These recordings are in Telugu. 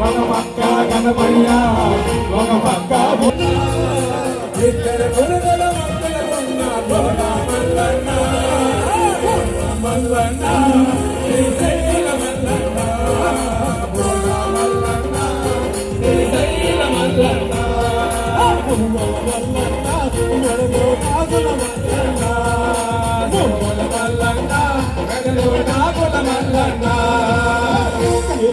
ఒక పక్క కనపయ్యా ఒక పక్క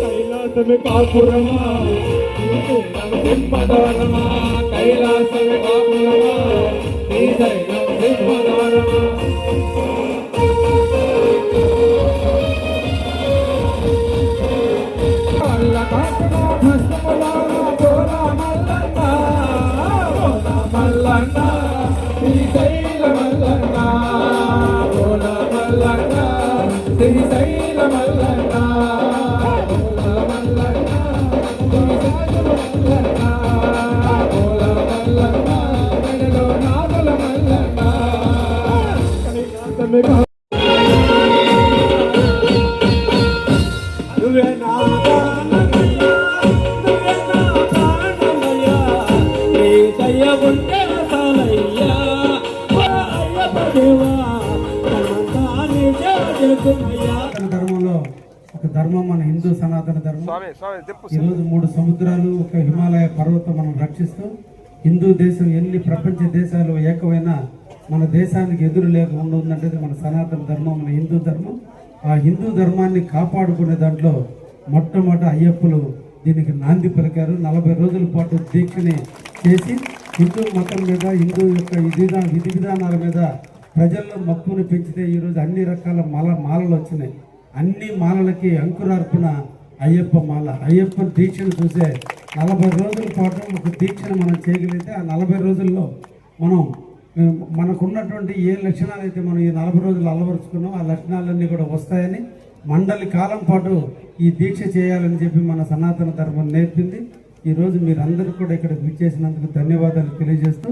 కైలాసమే కాపురమా? సింహదారమా కైలాసమే కాపురమా? శ్రీశైలం సింహదారమా ధర్మంలో ఒక ధర్మం మన హిందూ సనాతన ధర్మం. ఈరోజు మూడు సముద్రాలు ఒక హిమాలయ పర్వతం మనం రక్షిస్తూ హిందూ దేశం ఎన్ని ప్రపంచ దేశాలు ఏకమైన మన దేశానికి ఎదురు లేక ఉందంటే మన సనాతన ధర్మం మన హిందూ ధర్మం. ఆ హిందూ ధర్మాన్ని కాపాడుకునే దాంట్లో మొట్టమొదట అయ్యప్పలు దీనికి నాంది పలికారు. నలభై రోజుల పాటు దీక్షని చేసి హిందూ మతం మీద హిందూ యొక్క విధి విధి విధానాల మీద ప్రజల్లో మక్కువను పెంచితే ఈరోజు అన్ని రకాల మాల మాలలు వచ్చినాయి. అన్ని మాలలకి అంకురార్పణ అయ్యప్ప మాల. అయ్యప్ప దీక్షను చూసే నలభై రోజుల పాటు ఒక దీక్షను మనం చేయగలిగితే ఆ నలభై రోజుల్లో మనం మనకున్నటువంటి ఏ లక్షణాలు అయితే మనం ఈ నలభై రోజులు అలవరుచుకున్నాం ఆ లక్షణాలన్నీ కూడా వస్తాయని మండలి కాలం పాటు ఈ దీక్ష చేయాలని చెప్పి మన సనాతన ధర్మం నేర్పింది. ఈరోజు మీరందరూ కూడా ఇక్కడ విచ్చేసినందుకు ధన్యవాదాలు తెలియజేస్తూ